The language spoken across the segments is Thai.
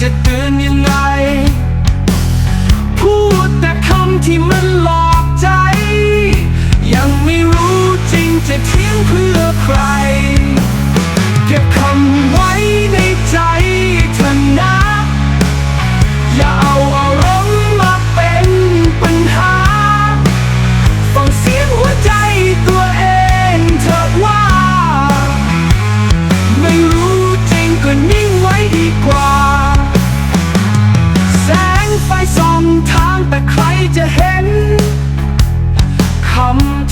จะเตือนยังไง พูดแต่คำที่มันหลอก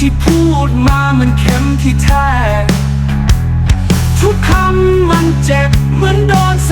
ที่พูดมามันเข็มที่แทงทุกคำมันเจ็บเหมือนโดนส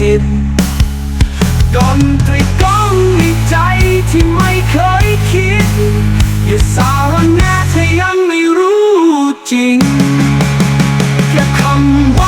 จิตดนตรีก้องในใจที่ไม่เคยคิด อย่าสารแน่ถ้ายังไม่รู้จริงแค่คำว่า